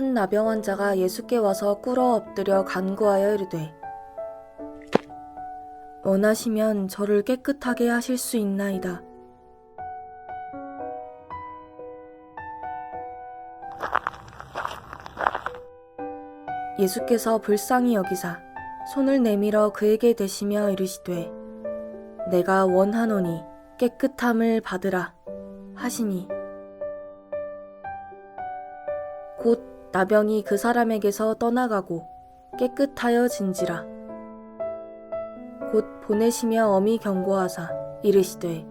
한 나병 환자가 예수께 와서 꿇어 엎드려 간구하여 이르되 원하시면 저를 깨끗하게 하실 수 있나이다. 예수께서 불쌍히 여기사 손을 내밀어 그에게 대시며 이르시되 내가 원하노니 깨끗함을 받으라 하시니 곧 나병이 그 사람에게서 떠나가고 깨끗하여 진지라 곧 보내시며 엄히 경고하사 이르시되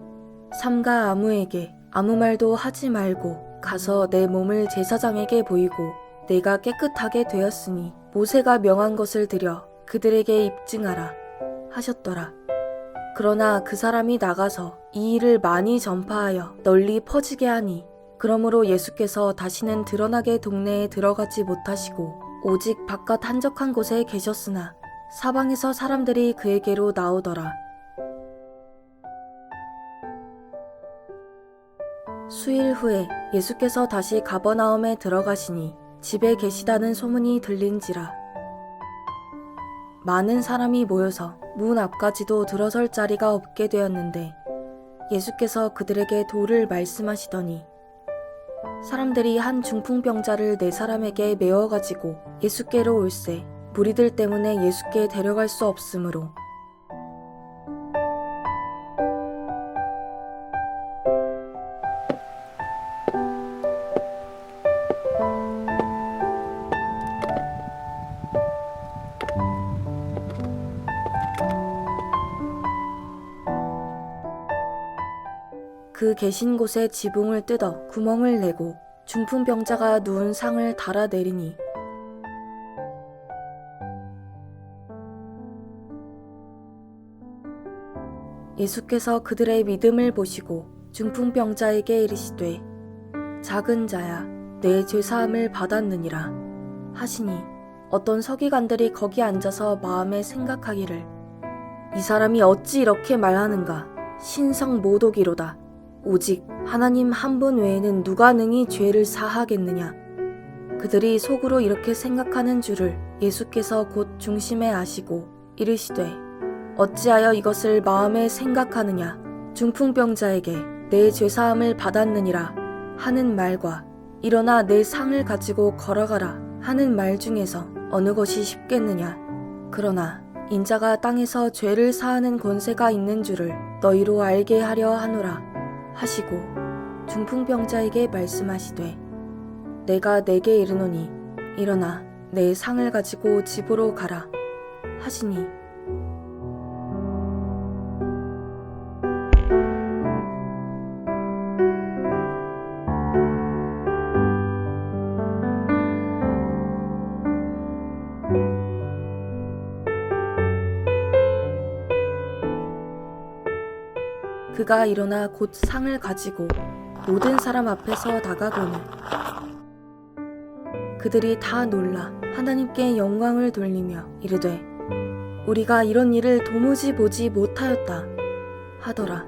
삼가 아무에게 아무 말도 하지 말고 가서 내 몸을 제사장에게 보이고 내가 깨끗하게 되었으니 모세가 명한 것을 들여 그들에게 입증하라 하셨더라. 그러나 그 사람이 나가서 이 일을 많이 전파하여 널리 퍼지게 하니 그러므로 예수께서 다시는 드러나게 동네에 들어가지 못하시고 오직 바깥 한적한 곳에 계셨으나 사방에서 사람들이 그에게로 나오더라. 수일 후에 예수께서 다시 가버나움에 들어가시니 집에 계시다는 소문이 들린지라. 많은 사람이 모여서 문 앞까지도 들어설 자리가 없게 되었는데 예수께서 그들에게 도를 말씀하시더니 사람들이 한 중풍병자를 네 사람에게 메어 가지고 예수께로 올세 무리들 때문에 예수께 데려갈 수 없으므로 그 계신 곳에 지붕을 뜯어 구멍을 내고 중풍병자가 누운 상을 달아 내리니 예수께서 그들의 믿음을 보시고 중풍병자에게 이르시되 작은 자야 내 죄사함을 받았느니라. 하시니 어떤 서기관들이 거기 앉아서 마음에 생각하기를 이 사람이 어찌 이렇게 말하는가? 신성 모독이로다 오직 하나님 한 분 외에는 누가 능히 죄를 사하겠느냐? 그들이 속으로 이렇게 생각하는 줄을 예수께서 곧 중심에 아시고 이르시되 어찌하여 이것을 마음에 생각하느냐? 중풍병자에게 내 죄사함을 받았느니라 하는 말과 일어나 내 상을 가지고 걸어가라 하는 말 중에서 어느 것이 쉽겠느냐? 그러나 인자가 땅에서 죄를 사하는 권세가 있는 줄을 너희로 알게 하려 하노라 하시고 중풍병자에게 말씀하시되 내가 내게 이르노니 일어나 내 상을 가지고 집으로 가라 하시니 그가 일어나 곧 상을 가지고 모든 사람 앞에서 나가거니 그들이 다 놀라 하나님께 영광을 돌리며 이르되 우리가 이런 일을 도무지 보지 못하였다 하더라